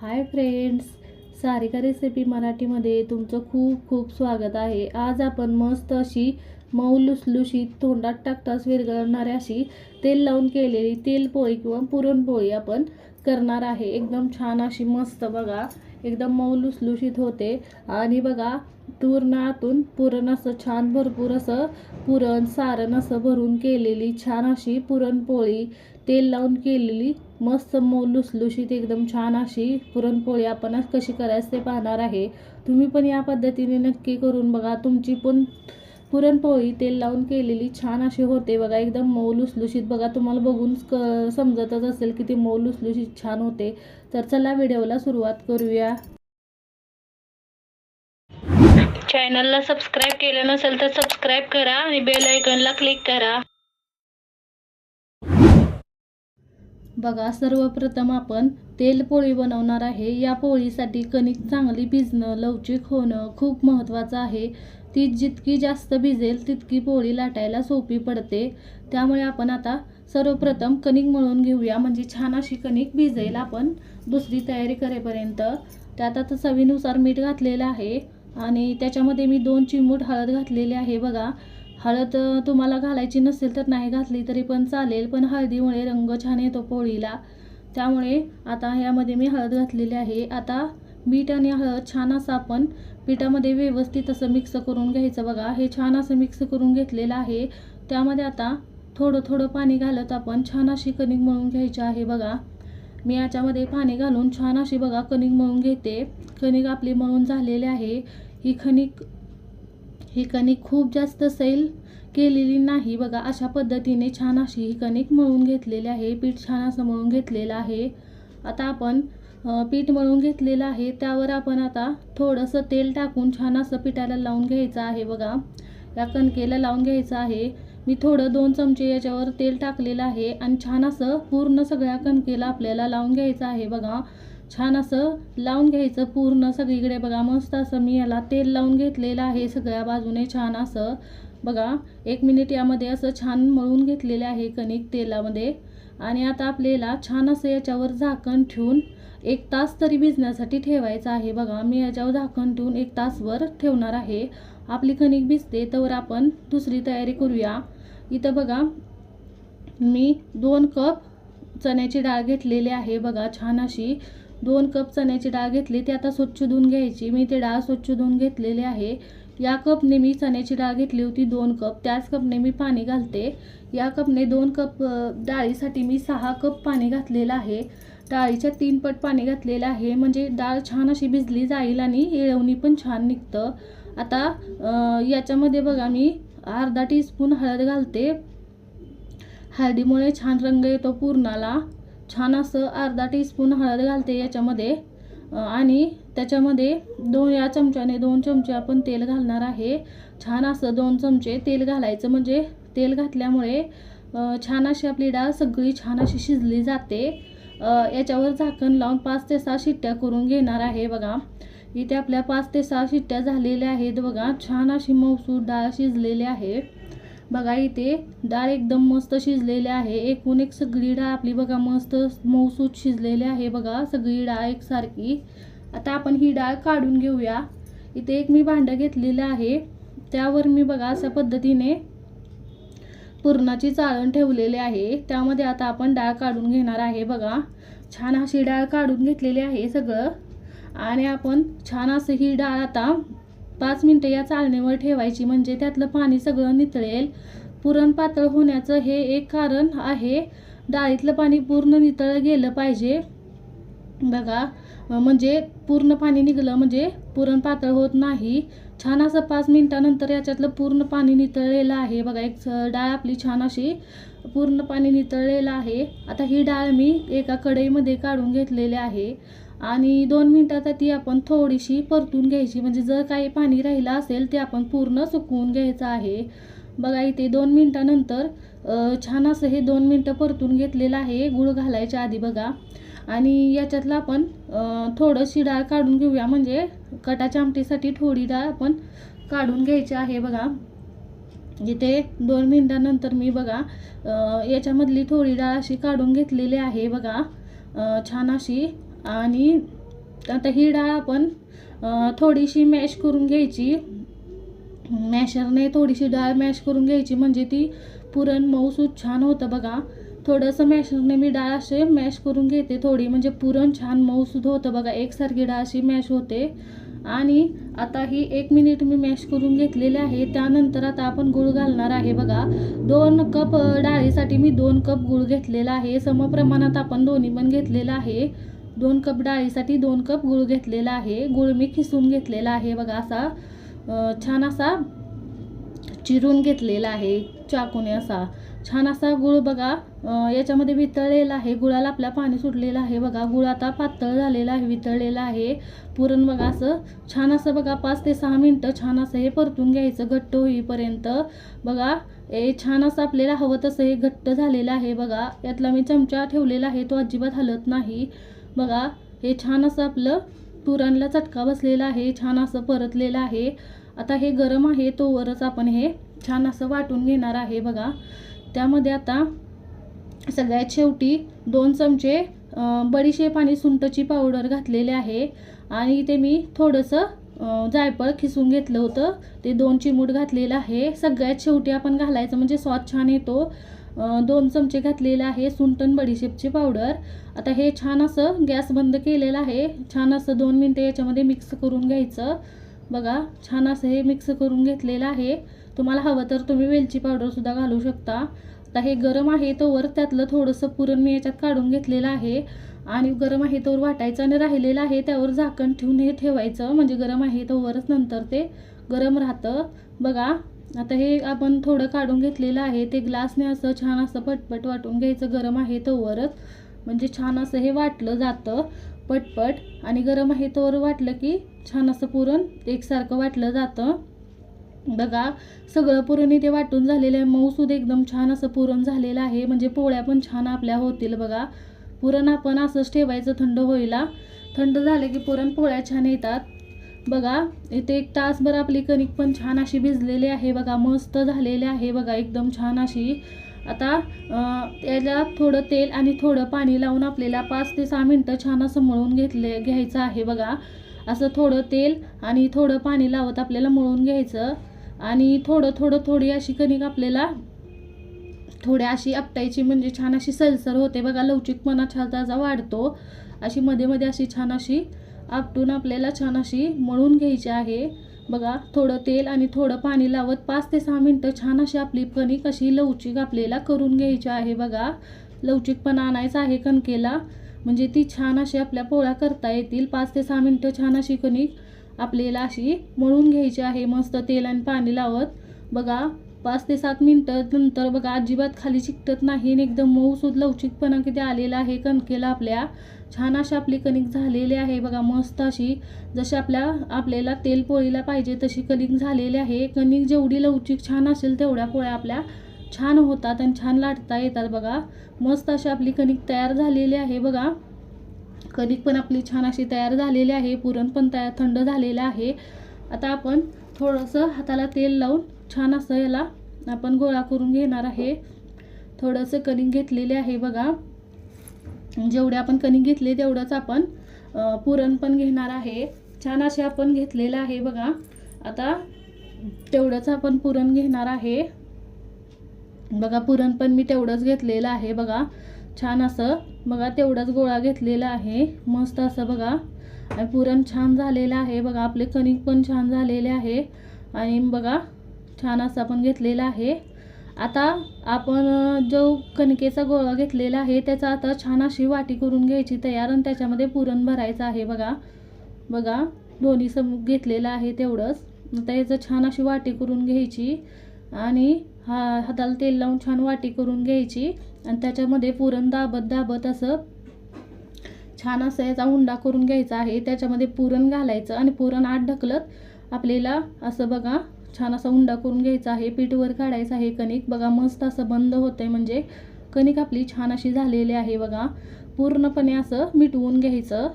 Hi friends Sarika recipe मराठीमध्ये तुमचं खूप खूप स्वागत आहे. आज आपण मस्त अशी मऊ लुसलुशीत तोंडात टाकताच विरघळणारी अशी तेल लावून केलेली तेलपोळी किंवा पुरणपोळी आपण करणार आहे. एकदम छान अशी मस्त बघा एकदम मऊ लुसलुशीत होते. आणि बघा पूर्ण पुरण असं छान भरपूर असं पुरण सारण असं भरून केलेली छान अशी पुरणपोळी तेल लावून केलेली मस्त मऊ लुसलुशीत एकदम छान अशी पुरणपोळी आपण कशी करायचं ते पाहणार आहे. तुम्ही पण या पद्धतीने नक्की करून बघा. तुमची पण पुरणपोळी तेल लावून केलेली छान अशी होते बघा. एकदम मऊ लुसलुशीत बघा. तुम्हाला बघून क समजतच असेल की ती मऊ लुसलुशीत छान होते. तर चला व्हिडिओला सुरुवात करूया. चॅनलला सबस्क्राईब केलं नसेल तर सबस्क्राईब करा आणि बेल आयकॉनला क्लिक करा. बघा सर्वप्रथम आपण तेल पोळी बनवणार आहे. या पोळीसाठी कणिक चांगली भिजणं लवचिक होणं खूप महत्त्वाचं आहे. ती जितकी जास्त भिजेल तितकी पोळी लाटायला सोपी पडते. त्यामुळे आपण आता सर्वप्रथम कणिक मळून घेऊया. म्हणजे छान अशी कणिक भिजेल आपण दुसरी तयारी करेपर्यंत. त्यात आता चवीनुसार मीठ घातलेलं आहे. आणि त्याच्यामध्ये मी दोन चिमूट हळद घातलेली आहे. बघा हळद तुम्हाला घालायची नसेल तर नाही घातली तरी पण चालेल पण हळदीमुळे रंग छान येतो पोळीला. त्यामुळे आता यामध्ये मी हळद घातलेली आहे. आता मीठ आणि हळद छान असं आपण पिठामध्ये व्यवस्थित असं मिक्स करून घ्यायचं. बघा हे छान असं मिक्स करून घेतलेलं आहे. त्यामध्ये आता थोडं थोडं पाणी घालत आपण छान अशी कणिक मळून घ्यायची आहे. बघा मी याच्यामध्ये पाणी घालून छान अशी बघा कणिक मळून घेते. कणिक आपली मळून झालेली आहे. ही कणिक ही कणिक खूप जास्त सैल केलेली नाही बघा. अशा पद्धतीने छान अशी ही कणिक मळून घेतलेली आहे. पीठ छान असं मळून घेतलेलं आहे. आता आपण पीठ मळून घेतलेलं आहे. त्यावर आपण आता थोडंसं तेल टाकून छान असं पिठाला लावून घ्यायचं आहे बघा. या कणकेला लावून घ्यायचं आहे. मी थोडं दोन चमचे याच्यावर तेल टाकलेलं आहे आणि छान असं पूर्ण सगळ्या कणकेला आपल्याला लावून घ्यायचं आहे बघा. छान असं लावून घ्यायचं पूर्ण सगळीकडे बघा. मस्त असं मी याला तेल लावून घेतलेलं आहे सगळ्या बाजूने छान असं. बघा एक मिनिट यामध्ये असं छान मळून घेतलेले आहे कणिक तेलामध्ये. आणि आता आपल्याला छान असं याच्यावर झाकण ठेवून एक तास तरी भिजण्यासाठी ठेवायचं आहे बघा. मी याच्यावर झाकण ठेवून एक तासवर ठेवणार आहे. आपली कणिक भिजते तर आपण दुसरी तयारी करूया. इथं बघा मी दोन कप चण्याची डाळ घेतलेली आहे बघा छान अशी. दोन कप चण्याची डाळ घेतली ती आता स्वच्छ धुवून घ्यायची. मी ते डाळ स्वच्छ धुवून घेतलेली आहे. या कपने मी चण्याची डाळ घेतली होती दोन कप. त्याच कपने मी पाणी घालते. या कपने दोन कप डाळीसाठी मी सहा कप पाणी घातलेलं आहे. डाळीच्या तीन पट पाणी घातलेलं आहे. म्हणजे डाळ छान अशी भिजली जाईल आणि येळवणी पण छान निघतं. आता याच्यामध्ये बघा मी अर्धा टीस्पून हळद घालते. हळदीमुळे छान रंग येतो पूर्णाला. छान असं अर्धा टीस्पून हळद घालते याच्यामध्ये. आणि त्याच्यामध्ये दोन या चमच्याने दोन चमचे आपण तेल घालणार आहे. छान असं दोन चमचे तेल घालायचं म्हणजे तेल घातल्यामुळे छान अशी आपली डाळ सगळी छान अशी शिजली जाते. याच्यावर झाकण लावून पाच ते सहा शिट्ट्या करून घेणार आहे बघा. इथे आपल्या पाच ते सहा शिट्ट्या झालेल्या आहेत. बघा छान अशी मौसूद डाळ शिजलेली आहे. बघा इथे डाळ एकदम मस्त शिजलेली आहे. एकूण एक सगळी डाळ आपली बघा मस्त मऊसूत शिजलेली आहे. बघा सगळी डाळ एकसारखी. आता आपण ही डाळ काढून घेऊया. इथे एक मी भांडं घेतलेलं आहे. त्यावर मी बघा अशा पद्धतीने पुरणाची चाळण ठेवलेली आहे. त्यामध्ये आता आपण डाळ काढून घेणार आहे. बघा छान अशी डाळ काढून घेतलेली आहे सगळं. आणि आपण छान असं ही डाळ आता पाच मिनटं या चालणीवर ठेवायची. म्हणजे त्यातलं पाणी सगळं नितळेल. पुरण पातळ होण्याचं हे एक कारण आहे. डाळीतलं पाणी पूर्ण नितळलं गेलं पाहिजे. बघा म्हणजे पूर्ण पाणी निघालं म्हणजे पुरण पातळ होत नाही. छान असं पाच मिनटानंतर याच्यातलं पूर्ण पाणी नितळलेलं आहे. बघा एक डाळ आपली छान अशी पूर्ण पाणी नितळलेलं आहे. आता ही डाळ मी एका कढईमध्ये काढून घेतलेली आहे. आणि दोन मिनटात ती आपण थोडीशी परतून घ्यायची. म्हणजे जर काही पाणी राहिलं असेल ते आपण पूर्ण सुकवून घ्यायचं आहे. बघा इथे दोन मिनटानंतर छान असं हे दोन मिनटं परतून घेतलेलं आहे. गुळ घालायच्या आधी बघा. आणि याच्यातलं आपण थोडंशी डाळ काढून घेऊया. म्हणजे कटाच्या आमटीसाठी थोडी डाळ आपण काढून घ्यायची आहे बघा. इथे दोन मिनटानंतर मी बघा याच्यामधली थोडी डाळ अशी काढून घेतलेली आहे बघा. छान अशी आणि आता ही डाळ आपण थोडीशी मॅश करून घ्यायची. मॅशरने थोडीशी डाळ मॅश करून घ्यायची म्हणजे ती पुरण मऊसूत छान होतं बघा. थोडंसं मॅशरने मी डाळ असे मॅश करून घेते थोडी म्हणजे पुरण छान मऊसूत होतं बघा. एकसारखी डाळ अशी मॅश होते. आणि आता ही एक मिनिट मी मॅश करून घेतलेली आहे. त्यानंतर आता आपण गूळ घालणार आहे बघा. दोन कप डाळीसाठी मी दोन कप गूळ घेतलेला आहे. समप्रमाणात आपण दोन्ही पण घेतलेलं आहे. दोन कप डाळीसाठी दोन कप गूळ घेतलेला आहे. गूळ मी खिसून घेतलेला आहे. बघा असा छान असा चिरून घेतलेला आहे. चाकूने असा छान असा गुळ बघा याच्यामध्ये वितळलेला आहे. गुळाला आपल्या पाणी सुटलेलं आहे. बघा गुळ आता पातळ झालेला आहे वितळलेला आहे. पुरण बघा असं छान असं बघा पाच ते सहा मिनटं छान असं हे परतून घ्यायचं घट्ट होईपर्यंत. बघा हे छान असं आपल्याला हवं तसं हे घट्ट झालेलं आहे. बघा यातला मी चमचा ठेवलेला आहे. तो अजिबात हलत नाही. बघा हे छान असं आपलं पुरणला चटका बसलेला आहे छान असं परतलेलं आहे. आता हे गरम आहे तोवरच आपण हे छान असं वाटून घेणार आहे बघा. त्यामध्ये आता सगळ्यात शेवटी दोन चमचे बडीशेप आणि सुंटची पावडर घातलेले आहे. आणि ते मी थोडंसं जायफळ खिसून घेतलं होतं. ते दोन चिमूट घातलेलं आहे. सगळ्यात शेवटी आपण घालायचं म्हणजे स्वाद छान येतो. दोन चमचे घातलेलं आहे सुंटण बडीशेपची पावडर आता हे छान असं गॅस बंद केलेलं आहे. छान असं दोन मिनटं याच्यामध्ये मिक्स करून घ्यायचं. बघा छान असं हे मिक्स करून घेतलेलं आहे. तुम्हाला हवं तर तुम्ही वेलची पावडरसुद्धा घालू शकता. आता हे गरम आहे तोवर त्यातलं थोडंसं पुरण मी याच्यात काढून घेतलेलं आहे. आणि गरम आहे तोवर वाटायचं आणि राहिलेलं आहे त्यावर झाकण ठेवून हे ठेवायचं. म्हणजे गरम आहे तोवरच नंतर ते गरम राहतं. बघा आता हे आपण थोडं काढून घेतलेलं आहे. ते ग्लासने असं छान असं पटपट वाटून घ्यायचं. गरम आहे तोवरच. म्हणजे छान असं हे वाटलं जातं पटपट. आणि गरम आहे तोवर वाटलं की छान असं पुरण एकसारखं वाटलं जातं. बघा सगळं पुरण इथे वाटून झालेलं आहे. मऊसूद एकदम छान असं पुरण झालेलं आहे. म्हणजे पोळ्या पण छान आपल्या होतील बघा. पुरण आपण असंच ठेवायचं थंड होईला. थंड झालं की पुरण पोळ्या छान येतात. बघा इथे एक तासभर आपली कणिक पण छान अशी भिजलेली आहे बघा मस्त झालेली आहे बघा एकदम छान अशी. आता त्याला थोडं तेल आणि थोडं पाणी लावून आपल्याला पाच ते सहा मिनटं छान असं मळून घेतले घ्यायचं आहे बघा. असं थोडं तेल आणि थोडं पाणी लावत आपल्याला मळून घ्यायचं. आणि थोडं थोडं थोडी अशी कणिक आपल्याला थोड्या अशी आपटायची म्हणजे छान अशी सलसर होते बघा लवचिकपणा छान त्याचा वाढतो. अशी मध्ये मध्ये अशी छान अशी आपटून आपल्याला छान अशी मळून घ्यायची आहे. बघा थोडं तेल आणि थोडं पाणी लावत पाच ते सहा मिनटं छान अशी आपली कणिक अशी लवचिक आपल्याला करून घ्यायची आहे बघा. लवचिकपणा आणायचा आहे कणकेला. म्हणजे ती छान अशी आपल्या पोळ्या करता येतील. पाच ते सहा मिनटं छान अशी कणिक आपल्याला अशी मळून घ्यायची आहे. मस्त तेल आणि पाणी लावत. बघा पाच ते सात मिनटं नंतर बघा अजिबात खाली चिकटत नाही आणि एकदम मऊसूद लवचिकपणा किती आलेला आहे कणकेला आपल्या. छान अशी आपली कणिक झालेली आहे. बघा मस्त अशी जशी आपल्या आपल्याला तेल पोळीला पाहिजे तशी कणिक झालेली आहे. कणिक जेवढी लवचिक छान असेल तेवढ्या पोळ्या आपल्या छान होतात आणि छान लाटता येतात बघा. मस्त अशी आपली कणिक तयार झालेली आहे बघा. कणिक पण आपली छान अशी तयार झालेली आहे. पुरण पण तयार थंड झालेलं आहे. आता आपण थोडंसं हाताला तेल लावून छान असं याला आपण गोळा करून घेणार आहे. थोडंसं कणिक घेतलेले आहे बघा. जेवढे आपण कणिक घेतले तेवढंच आपण पुरण पण घेणार आहे. छान असे आपण घेतलेलं आहे बघा. आता तेवढंच आपण पुरण घेणार आहे. बघा पुरण पण मी तेवढंच घेतलेलं आहे बघा. छान असं बघा तेवढाच गोळा घेतलेला आहे. मस्त असं बघा. आणि पुरण छान झालेलं आहे बघा. आपले कणिक पण छान झालेले आहे. आणि बघा छान असं आपण घेतलेलं आहे. आता आपण जो कणकेचा गोळा घेतलेला आहे त्याचा आता छान अशी वाटी करून घ्यायची तयार आणि त्याच्यामध्ये पुरण भरायचं आहे बघा. बघा दोन्ही सम घेतलेलं आहे तेवढंच. आता याचं छान अशी वाटी करून घ्यायची आणि हा हाताला तेल लावून छान वाटी करून घ्यायची आणि त्याच्यामध्ये पुरण दाबत दाबत असं छान असं याचा उंडा करून घ्यायचा आहे. त्याच्यामध्ये पुरण घालायचं आणि पुरण आत ढकलत आपल्याला असं बघा छान असा उंडा करून घ्यायचा आहे पीठवर काढायचं आहे कणिक. बघा मस्त असं बंद होतंय म्हणजे कणिक आपली छान अशी झालेली आहे बघा. पूर्णपणे असं मिटवून घ्यायचं.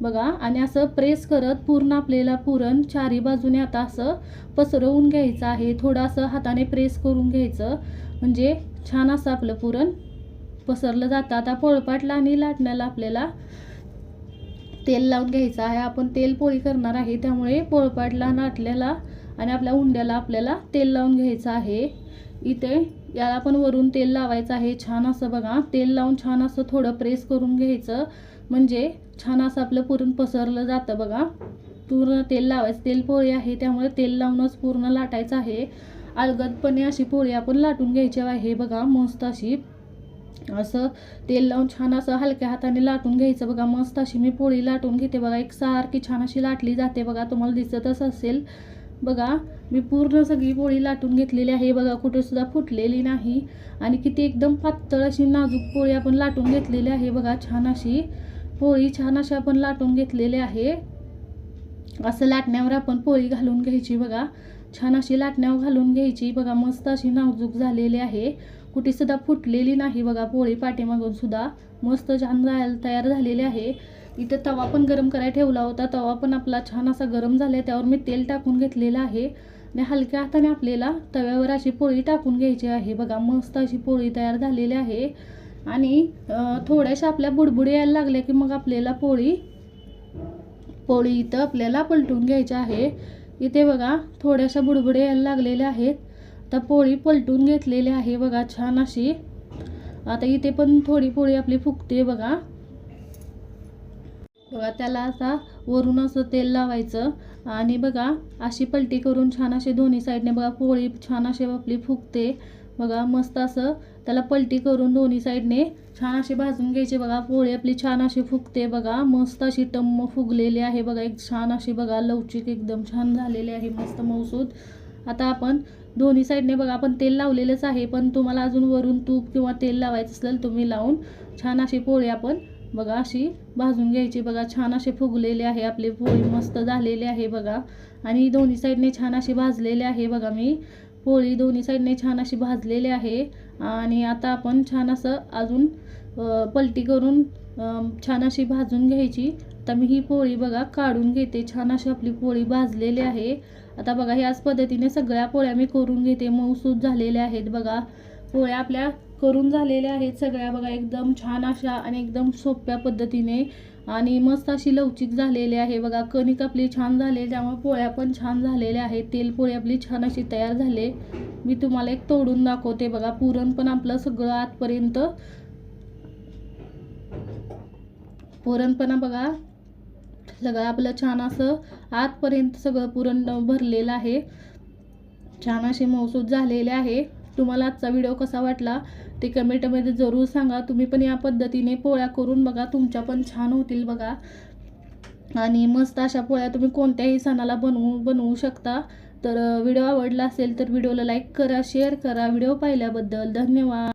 बघा आणि असं प्रेस करत पूर्ण आपल्याला पुरण चारी बाजूने आता असं पसरवून घ्यायचं आहे. थोडं असं हाताने प्रेस करून घ्यायचं. म्हणजे छान असं आपलं पुरण पसरलं जातं. आता पोळपाटला आणि लाटण्याला आपल्याला तेल लावून घ्यायचं आहे. आपण तेल पोळी करणार आहे त्यामुळे पोळपाटला लाटल्याला आणि आपल्या उंड्याला आपल्याला तेल लावून घ्यायचं आहे. इथे याला पण वरून तेल लावायचं आहे. छान असं बघा तेल लावून छान असं थोडं प्रेस करून घ्यायचं. म्हणजे छान असं आपलं पुरण पसरलं जातं बघा. पूर्ण तेल लावायचं. तेल पोळी आहे त्यामुळे तेल लावूनच पूर्ण लाटायचं आहे. अलगदपणे अशी पोळी आपण लाटून घ्यायची आहे बघा मस्त अशी. असं तेल लावून छान असं हलक्या हाताने लाटून घ्यायचं बघा. मस्त अशी मी पोळी लाटून घेते बघा. एक सारखी छान अशी लाटली जाते बघा. तुम्हाला दिसतच असेल. बघा मी पूर्ण सगळी पोळी लाटून घेतलेली आहे. बघा कुठेसुद्धा फुटलेली नाही. आणि किती एकदम पातळ अशी नाजूक पोळी आपण लाटून घेतलेली आहे. बघा छान अशी पोळी छान अशी आपण लाटून घेतलेली आहे. असं लाटण्यावर आपण पोळी घालून घ्यायची बघा. छान अशी लाटण्यावर घालून घ्यायची. बघा मस्त अशी नाजूक झालेली आहे. कुठेसुद्धा फुटलेली नाही बघा पोळी पाठीमागून सुद्धा. मस्त छान जायला तयार झालेली आहे. इथं तवा पण गरम करायला ठेवला होता. तवा पण आपला छान असा गरम झाला त्यावर मी तेल टाकून घेतलेलं आहे. आणि हलक्या हाताने आपल्याला तव्यावर अशी पोळी टाकून घ्यायची आहे. बघा मस्त अशी पोळी तयार झालेली आहे. आणि थोड्याशा आपल्या बुडबुडी यायला लागल्या की मग आपल्याला पोळी पोळी इथं आपल्याला पलटून घ्यायची आहे. इथे बघा थोड्याशा बुडबुडे यायला लागलेल्या आहेत. तर पोळी पलटून घेतलेली आहे. बघा छान अशी. आता इथे पण थोडी पोळी आपली फुगते बघा. बघा त्याला असा वरून असं तेल लावायचं. आणि बघा अशी पलटी करून छान अशी दोन्ही साईडने बघा पोळी छान अशी आपली फुगते. बघा मस्त असं त्याला पलटी करून दोन्ही साईडने छान अशी भाजून घ्यायचे. बघा पोळी आपली छान अशी फुगते बघा. मस्त अशी टम्म फुगलेली आहे बघा एक छान अशी बघा लवचिक एकदम छान झालेली आहे मस्त मऊसूद. आता आपण दोन्ही साईडने बघा आपण तेल लावलेलंच आहे पण तुम्हाला अजून वरून तूप किंवा तेल लावायचं असेल तुम्ही लावून छान अशी पोळी आपण बघा अशी भाजून घ्यायची. बघा छान असे फुगलेले आहे. आपले पोळी मस्त झालेली आहे बघा. आणि दोन्ही साईडने छान अशी भाजलेले आहे बघा मी. पोळी दोन्ही साईडने छान अशी भाजलेली आहे. आणि आता आपण छान असं अजून पलटी करून छान अशी भाजून घ्यायची. आता मी ही पोळी बघा काढून घेते. छान अशी आपली पोळी भाजलेली आहे. आता बघा ह्याच पद्धतीने सगळ्या पोळ्या मी करून घेते. मऊसूद झालेल्या आहेत बघा. पोळ्या आपल्या करून झालेल्या आहेत सगळ्या. बघा एकदम छान अशा आणि एकदम सोप्या पद्धतीने आणि मस्त अशी लवचिक झालेली आहे. बघा कणिक आपली छान झाली त्यामुळे पोळ्या पण छान झालेल्या आहेत. तेलपोळी आपली छान अशी तयार झाले. मी तुम्हाला एक तोडून दाखवते. बघा पुरण पण आपलं सगळं आतपर्यंत. पुरणपणा बघा सगळं आपलं छान असं आतपर्यंत सगळं पुरण भरलेलं आहे. छान असे मौसूद झालेले आहे. तुम्हाला आजचा व्हिडिओ कसा वाटला ते कमेंटमध्ये जरूर सांगा. तुम्ही पण या पद्धतीने पोळ्या करून बघा तुमच्या पण छान होतील बघा. आणि मस्त अशा पोळ्या तुम्ही कोणत्याही सणाला बनवू बनवू शकता. तर व्हिडिओ आवडला असेल तर व्हिडिओला लाईक करा शेअर करा. व्हिडिओ पाहिल्याबद्दल धन्यवाद.